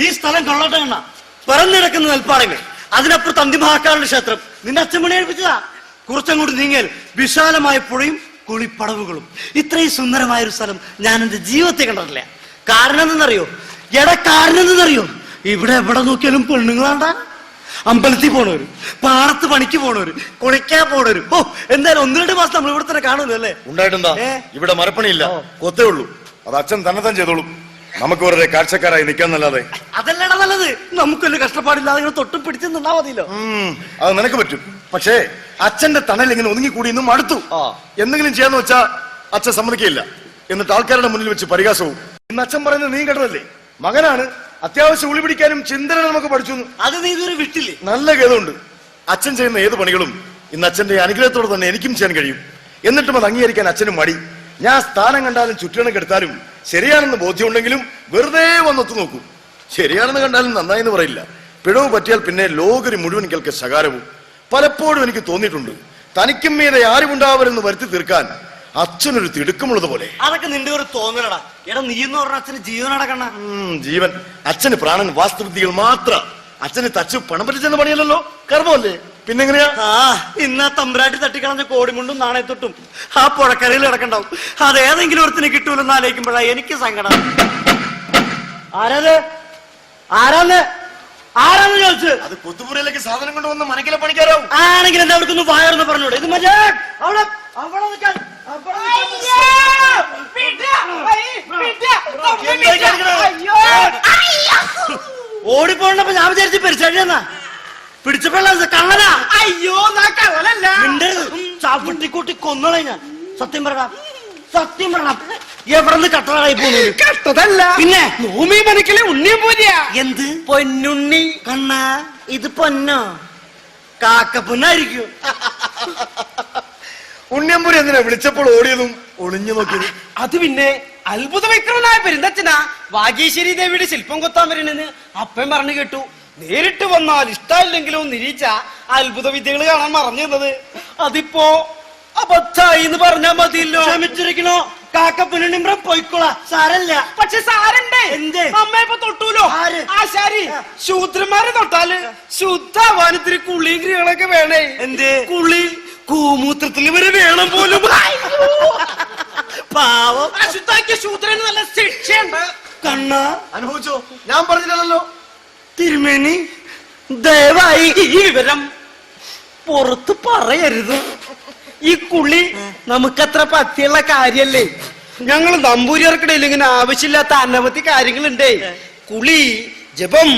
കൊള്ളട്ടെ പറന്നിടക്കുന്ന നെൽപ്പാടങ്ങൾ അതിനപ്പുറത്ത് അന്തിമഹാക്കാരുടെ ക്ഷേത്രം. നിന്റെ അച്ഛൻ പണി കഴിപ്പിച്ചതാ കുറച്ചങ്ങോട്ട് നീങ്ങിയാൽ വിശാലമായ പുഴയും കുളിപ്പടവുകളും. ഇത്രയും സുന്ദരമായ ഒരു സ്ഥലം ഞാൻ എന്റെ ജീവിതത്തെ കണ്ടിട്ടില്ല കാരണം എന്തെന്നറിയോ എട കാരണം എന്തെന്നറിയോ ഇവിടെ എവിടെ നോക്കിയാലും പെണ്ണുങ്ങളാണ്ടാ. അമ്പലത്തിൽ പോണവര് പാടത്ത് പണിക്ക് പോണവര് കുളിക്കാൻ പോണവര്. ഓ എന്തായാലും ഒന്ന് രണ്ട് മാസം നമ്മൾ ഇവിടെ തന്നെ കാണുമല്ലോ അല്ലേ? ഉണ്ടായിട്ടുണ്ടാ? ഇവിടെ മരപ്പണിയില്ല. കൊത്തേ ഉള്ളൂ. അത് അച്ഛൻ തന്നെ തന്നെ ചെയ്തോളും. നമുക്ക് വെറുതെ കാഴ്ചക്കാരായി നിൽക്കാന്നല്ലാതെ അതല്ലടാ നല്ലത്. നമുക്കൊരു കഷ്ടപ്പാടില്ലാതെ ഇങ്ങനെ തൊട്ടും പിടിച്ച് നിന്നാ മതിയല്ലോ. ഉം, അത് നിനക്ക് പറ്റും. പക്ഷേ അച്ഛന്റെ തണൽ ഇങ്ങനെ ഒതുങ്ങി കൂടി ഇന്നും അടുത്തു. ആ. എന്തെങ്കിലും ചെയ്യാന്ന് വെച്ചാ അച്ഛൻ സമ്മതിക്കില്ല എന്നിട്ട് ആൾക്കാരുടെ മുന്നിൽ വെച്ച് പരിഹാസവും. ഇന്ന് അച്ഛൻ പറയുന്നത് നീ കേട്ടതല്ലേ? മകനാണ്. അത്യാവശ്യം ഉളി പിടിക്കാനും ചിന്തന നമുക്ക് പഠിച്ചു എന്ന്. അത് നീ ഇതുവരെ വിട്ടില്ലേ? നല്ല ഗേതമുണ്ട് അച്ഛൻ ചെയ്യുന്ന ഏത് പണികളും ഇന്ന് അച്ഛന്റെ അനുഗ്രഹത്തോടെ തന്നെ എനിക്കും ചെയ്യാൻ കഴിയും. എന്നിട്ടും അത് അംഗീകരിക്കാൻ അച്ഛനും മടി. ഞാൻ സ്ഥാനം കണ്ടാലും ചുറ്റണക്ക് എടുത്താലും ശരിയാണെന്ന് ബോധ്യമുണ്ടെങ്കിലും വെറുതെ വന്നെത്തു നോക്കും. ശരിയാണെന്ന് കണ്ടാലും നന്നായി എന്ന് പറയില്ല. പിഴവ് പറ്റിയാൽ പിന്നെ ലോകരി മുഴുവൻ കേൾക്ക് ശകാരവും. പലപ്പോഴും എനിക്ക് തോന്നിയിട്ടുണ്ട്. തനിക്കും മീതെ ആരുമുണ്ടാവരെന്ന് വരുത്തി തീർക്കാൻ അച്ഛനൊരു തിടുക്കമുള്ളത് പോലെ. അതൊക്കെ നിന്റെ ഒരു തോന്നലടാ. എടാ നീ എന്ന് പറഞ്ഞ അച്ഛന് ജീവൻ അടക്കണ ജീവൻ. അച്ഛന് പ്രാണൻ വാസ്തുവിദ്യകൾ മാത്രം. അച്ഛന് തച്ചു പണം പറ്റിച്ചെന്ന് പണിയല്ലല്ലോ? കർമ്മമല്ലേ? പിന്നെങ്ങനെയാ? ആ ഇന്നാ കോടി തട്ടിക്കളഞ്ഞ കോടിമുണ്ടും നാണയത്തൊട്ടും ആ പുഴക്കരയിൽ കിടക്കണ്ടാവും. അത് ഏതെങ്കിലും ഒരുത്തിന് കിട്ടൂലെന്ന് ആലോചിക്കുമ്പോഴാ എനിക്ക് സങ്കടം. ആരാത്? ആരാന്ന്? ആരാന്ന് ചോദിച്ചു? അത് കൊത്തുപുരയിലേക്ക് സാധനം കൊണ്ടുവന്ന് മനക്കിലെ പണിക്കാരാവും ആണെങ്കിൽ എന്താ അവർക്കൊന്ന് വായർന്ന് പറഞ്ഞൂടെ? ഇത് മറ്റേ അവിടെ അവിടെ നിൽക്കാൻ. അവിടെ നിൽക്കാൻ. ഓടിപ്പോണ്ടപ്പോ ഞാൻ വിചാരിച്ചു പെരിച്ചഴിയെന്നാ പിടിച്ചപ്പോഴാ കള്ളനാ. അയ്യോ നാ കള്ളനല്ല. കൊന്നോളെ ഞാൻ. സത്യം പറയടാ. സത്യം പറയടാ. എവിടെന്ന് കട്ടളായി പോകുന്നു കഷ്ടതല്ല പിന്നെ? ഭൂമി മനക്കിലെ ഉണ്ണിയും പോലെയാ എന്ത്? പൊന്നുണ്ണി. കണ്ണ. ഇത് പൊന്നോ? കാക്കപ്പൊന്നായിരിക്കും ഉണ്ണിയമ്പൂരി എന്തിനാ വിളിച്ചപ്പോൾ ഓടിയതും ഒളിഞ്ഞു നോക്കിയത്? അത് പിന്നെ അത്ഭുത വിക്രമനായ പെരുന്തച്ഛനാ വാഗീശ്വരി ദേവിയുടെ ശില്പം കൊത്താൻ വരണെന്ന് അപ്പൻ പറഞ്ഞു കേട്ടു. നേരിട്ട് വന്നാൽ ഇഷ്ടമില്ലെങ്കിലും നിരീച്ച അത്ഭുത വിദ്യകൾ കാണാൻ മറഞ്ഞിരുന്നത് അതിപ്പോ അബദ്ധായി എന്ന് പറഞ്ഞാ മതിയല്ലോ. ക്ഷമിച്ചിരിക്കണോ? കാക്കപ്പൊന്നിമ്പ്രം പോയിക്കോളാ. സാരല്ല. പക്ഷെ സാരണ്ടേ? എന്ത്? അമ്മ ഇപ്പൊ തൊട്ടൂലോ? ആര്? ആശാരി. ശൂദ്രന്മാരെ തൊട്ടാൽ ശുദ്ധ ആവാനത്തിന് കുളിയും ക്രിയകളൊക്കെ വേണേ. എന്ത്? കുളി കൂമൂത്രത്തിൽ വരെ വേണം പോലും. പാവം. അശുദ്ധാക്കിയ ശൂദ്രന് നല്ല ശിക്ഷയുണ്ട്. കണ്ണ. അനുഭവിച്ചോ? ഞാൻ പറഞ്ഞില്ലല്ലോ. തിരുമേനി ദയവായി ഈ വിവരം പുറത്ത് പറയരുത്. ഈ കുളി നമുക്കത്ര പത്തിയുള്ള കാര്യല്ലേ? ഞങ്ങൾ നമ്പൂരിയർക്കിടയിൽ ഇങ്ങനെ ആവശ്യമില്ലാത്ത അനവധി കാര്യങ്ങളുണ്ടേ. കുളി ജപം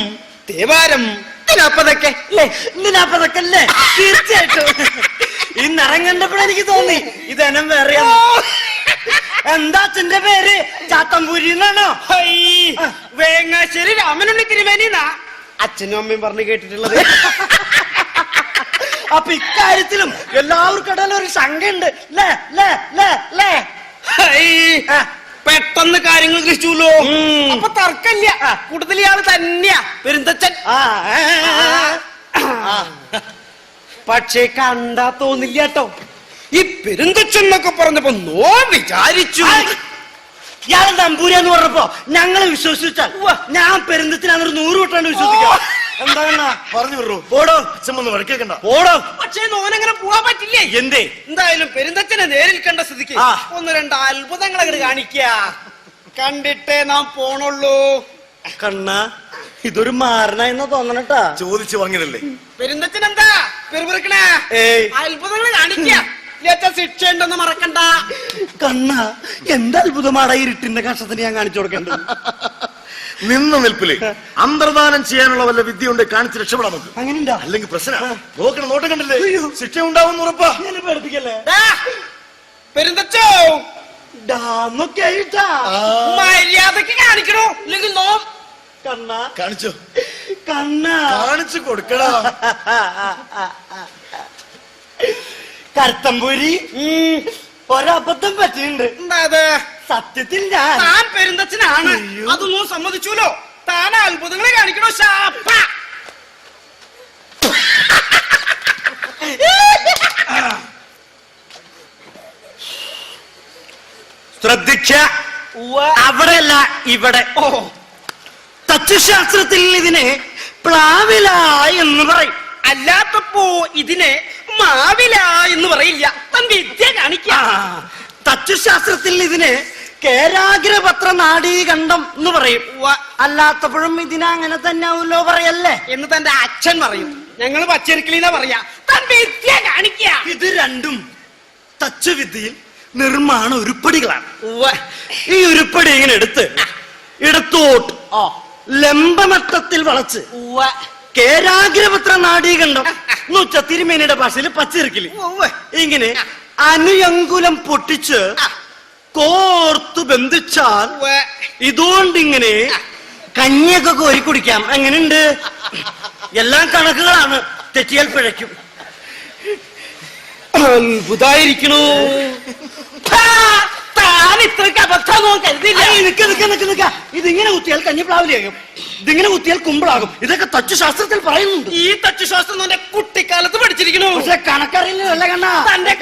തേവാരം ഇതിനപ്പതൊക്കെ അല്ലേ? എന്തിനാപ്പതൊക്കെ തീർച്ചയായിട്ടും. ഈ നിറം കണ്ടപ്പോഴെ എനിക്ക് തോന്നി ഇതെനം വേറെ എന്താ അച്ഛന്റെ പേര്? ചാത്തമ്പൂരി എന്നാണോ വേങ്ങാശ്ശേരി രാമനുണ്ണി തിരുമേനിന്നാ. അച്ഛനും അമ്മയും പറഞ്ഞു കേട്ടിട്ടുള്ളത്. അപ്പൊ ഇക്കാര്യത്തിലും എല്ലാവർക്കും ഇടയിൽ ഒരു ശങ്കയുണ്ട്. ലേ ലേ ലേ ലേ ഹൈ, ആ. പെട്ടെന്ന് കാര്യങ്ങൾ ഗ്രഹിച്ചുല്ലോ. അപ്പൊ തർക്കമില്ല. കൂടുതൽ ഇയാൾ തന്നെയാ പെരുന്തച്ചൻ ആ ആ. പക്ഷേ കണ്ടാ തോന്നില്ല കേട്ടോ. ഈ പെരുന്തച്ചൻ എന്നൊക്കെ പറഞ്ഞപ്പോ നോ വിചാരിച്ചു. ഇയാളെ നമ്പൂരി എന്ന് പറഞ്ഞപ്പോ ഞങ്ങൾ വിശ്വസിച്ചാൽ ഞാൻ പെരുന്തത്തിനൊരു നൂറ് വിട്ടാണ്ട് വിശ്വസിക്കാം എന്താണ് പറഞ്ഞു വിടറോ ഓടോ അച്ഛൻ വന്ന് വഴക്കേക്കണ്ട ഓടോ പക്ഷേ നോനങ്ങനെ പോവാൻ പറ്റില്ലേ? എന്തേ? എന്തായാലും പെരുന്തച്ഛനെ നേരിൽ കണ്ട സ്ഥിതിക്ക് ഒന്ന് രണ്ട് അത്ഭുതങ്ങൾ അങ്ങോട്ട് കാണിക്ക. കണ്ടിട്ടേ നാം പോണുള്ളൂ. കണ്ണ ഇതൊരു മാരണ എന്ന് തോന്നണട്ടാ. ചോദിച്ചു വാങ്ങിയതല്ലേ പെരുന്തച്ഛൻ എന്താ പെരുപിറക്കണേ അത്ഭുതങ്ങൾ കാണിക്ക. ശിക്ഷ ഉണ്ടെന്ന് മറക്കണ്ട. കണ്ണ എന്താ അത്ഭുതമാടാ ഈ ഇരുട്ടിന്റെ കഷ്ടത്തിന് ഞാൻ കാണിച്ചു കൊടുക്കേണ്ടത്. നിന്ന നിൽപ്പിൽ അന്തർദാനം ചെയ്യാനുള്ള വല്ല വിദ്യ ഉണ്ട് കാണിച്ച് രക്ഷപ്പെടാൻ നമുക്ക് അങ്ങനെ അല്ലെങ്കിൽ പ്രശ്നം. നോക്കണം നോട്ടം കണ്ടില്ലേ. ശിക്ഷ ഉണ്ടാവും ഉറപ്പാ. പേടിപ്പിക്കല്ലേ? പെരുന്തച്ചോ. മര്യാദയ്ക്ക് കാണിക്കണോ? ഇല്ലെങ്കിൽ നോ കണ്ണ. കാണിച്ചോ. കണ്ണ. കാണിച്ചു കൊടുക്കടാ. കരുത്തമ്പൂരി ഒരബദ്ധം പറ്റിയിട്ടുണ്ട്. സത്യത്തിൽ ഞാൻ താൻ പെരുന്തച്ഛനാണ്. അതൊന്നും സമ്മതിച്ചുല്ലോ താൻ അത്ഭുതങ്ങളെ കാണിക്കണോ ശാപ്പ? ശ്രദ്ധിക്ക അവിടെയല്ല ഇവിടെ. ഓ. തച്ചുശാസ്ത്രത്തിൽ ഇതിനെ പ്ലാവില എന്ന് പറയും. അല്ലാത്തപ്പോ ഇതിനെ മാവില എന്ന് പറയില്ല. തൻ വിദ്യ കാണിക്ക. തച്ചുശാസ്ത്രത്തിൽ ഇതിനെ കേരാഗ്രപത്ര നാടീകണ്ഠം എന്ന് പറയും. അല്ലാത്തപ്പോഴും ഇതിനങ്ങനെ തന്നെ ആവുമല്ലോ പറയല്ലേ? എന്ന് തന്റെ അച്ഛൻ പറയും. ഞങ്ങൾ പച്ചരിക്കലിന്നാ പറയാ. തൻ വിദ്യ കാണിക്കാം. ഇത് രണ്ടും തച്ചുവിദ്യയിൽ നിർമ്മാണ ഉരുപ്പടികളാണ്. ഈ ഉരുപ്പടി ഇങ്ങനെ എടുത്ത് ഇടത്തോട്ട് ഓ ലംബമട്ടത്തിൽ വളച്ച് കേരാഗ്രപത്ര നാഡീകണ്ഠം എന്ന് വെച്ചാ തിരുമേനിയുടെ ഭാഷയിൽ പച്ചിറക്കിൽ ഇങ്ങനെ അനുയങ്കുലം പൊട്ടിച്ച് കോർത്തു ബന്ധിച്ചാൽ ഇതുകൊണ്ട് ഇങ്ങനെ കഞ്ഞിയൊക്കെ കോരി കുടിക്കാം. എങ്ങനെയുണ്ട്? എല്ലാം കണക്കുകളാണ്. തെറ്റിയാൽ പിഴയ്ക്കും. അത്ഭുതായിരിക്കണു. താൻ ഇത്രയ്ക്ക് അബദ്ധമോ കരുതില്ല നിക്ക നിക്ക നിക്ക നിക്ക. ഇതിങ്ങനെ കുത്തിയാൽ കഞ്ഞിപ്ലാവിലാകും ഇതിങ്ങനെ കുത്തിയാൽ കുമ്പളാകും. ഇതൊക്കെ തച്ചുശാസ്ത്രത്തിൽ പറയുന്നുണ്ട്. ഈ തച്ചുശാസ്ത്രം എന്റെ കുട്ടിക്കാലത്ത് പഠിച്ചിരിക്കണു. പക്ഷെ കണക്കറിയില്ല കണ്ണാ? തന്റെ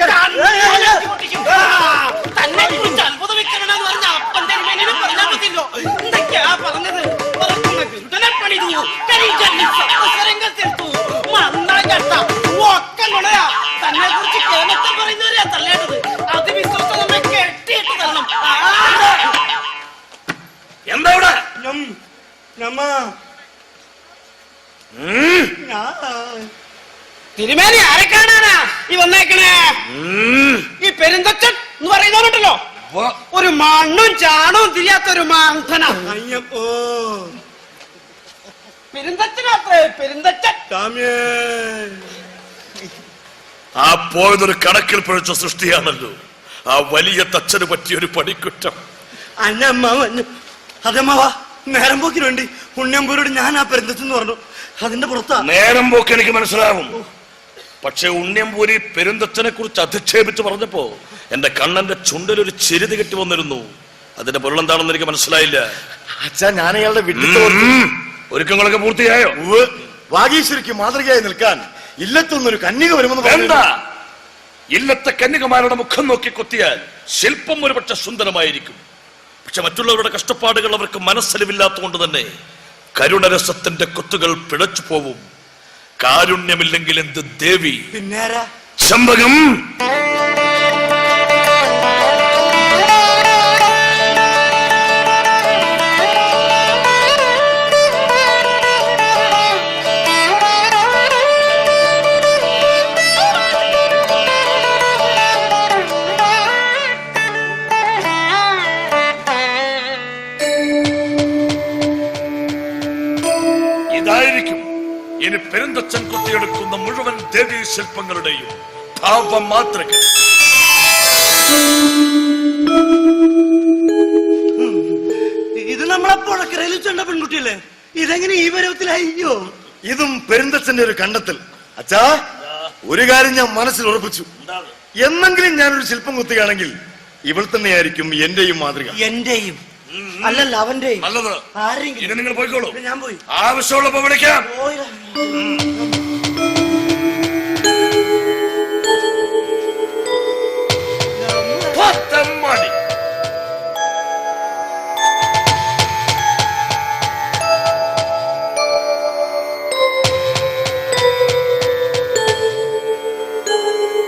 തിരുമേനി ആരെ കാണാനാ ഈ വന്നേക്കണേ. ഈ പെരുന്തച്ചൻ എന്ന് പറയുന്നവരുണ്ടല്ലോ. ഒരു മണ്ണും ചാണവും തിരിയാത്ത ഒരു മാന്ധന അയ്യപ്പോ പെരുന്തച്ചനാത്രേ പെരുന്തച്ചൻ. സ്വാമിയേ. ആ പോയതൊരു കണക്കിൽ പിഴച്ച സൃഷ്ടിയാണല്ലോ. ആ വലിയ തച്ചന് പറ്റിയ ഒരു പണിക്കുറ്റം. അന്നമ്മ അതമ്മവാ നേരം പോക്കിന് വേണ്ടി ഉണ്ണിയമ്പൂരോട് ഞാൻ ആ പെരുന്തച്ചെന്ന് പറഞ്ഞു. അതിന്റെ പുറത്താ. നേരം പോക്ക് എനിക്ക് മനസ്സിലാവും. പക്ഷെ ഉണ്ണിയമ്പൂരി പെരുന്തച്ചനെ കുറിച്ച് അധിക്ഷേപിച്ച് പറഞ്ഞപ്പോ എന്റെ കണ്ണന്റെ ചുണ്ടിൽ ഒരു ചിരിതി കെട്ടി വന്നിരുന്നു. അതിന്റെ പൊരുൾ എന്താണെന്ന് എനിക്ക് മനസ്സിലായില്ല. അച്ഛാ ഞാൻ അയാളുടെ വീട്ടിൽ ഒരുക്കങ്ങളൊക്കെ പൂർത്തിയായോ? വാഗീശ്വരിക്ക് മാതൃകയായി നിൽക്കാൻ ഇല്ലത്തുനിന്നൊരു കന്യക വരുമെന്ന് വേണ്ട. പറഞ്ഞു. ഇല്ലത്തെ കന്യകമാരുടെ മുഖം നോക്കി കൊത്തിയാൽ ശില്പം ഒരുപക്ഷെ സുന്ദരമായിരിക്കും. പക്ഷെ മറ്റുള്ളവരുടെ കഷ്ടപ്പാടുകൾ അവർക്ക് മനസ്സലിവില്ലാത്തതുകൊണ്ട് തന്നെ കരുണരസത്തിന്റെ കൊത്തുകൾ പിഴച്ചു പോവും. കാരുണ്യമില്ലെങ്കിൽ എന്ത് ദേവി? പിന്നെ ചമ്പകം. ഇനി പെരുന്തച്ചൻ കുത്തിയെടുക്കുന്ന മുഴുവൻ ദേവീ ശില്പങ്ങളുടെയും ഭാവം മാതൃക ഇത് നമ്മളെ പുഴക്കരയിൽ ചെണ്ട പെൺകുട്ടിയല്ലേ? ഇതെങ്ങനെ ഈ പരുവത്തിലായി ഇതും പെരുന്തച്ഛന്റെ ഒരു കണ്ടെത്തൽ. അച്ഛാ ഒരു കാര്യം ഞാൻ മനസ്സിൽ ഉറപ്പിച്ചു. എന്നെങ്കിലും ഞാനൊരു ശില്പം കുത്തുകയാണെങ്കിൽ ഇവൾ തന്നെയായിരിക്കും എന്റെയും മാതൃക. എന്റെയും. അല്ലല്ല അവന്റെ. നല്ലത്. ആരെങ്കിലും. നിങ്ങൾ പോയിക്കോളൂ. ഞാൻ പോയി. ആവശ്യമുള്ളപ്പോ വിളിക്കാം.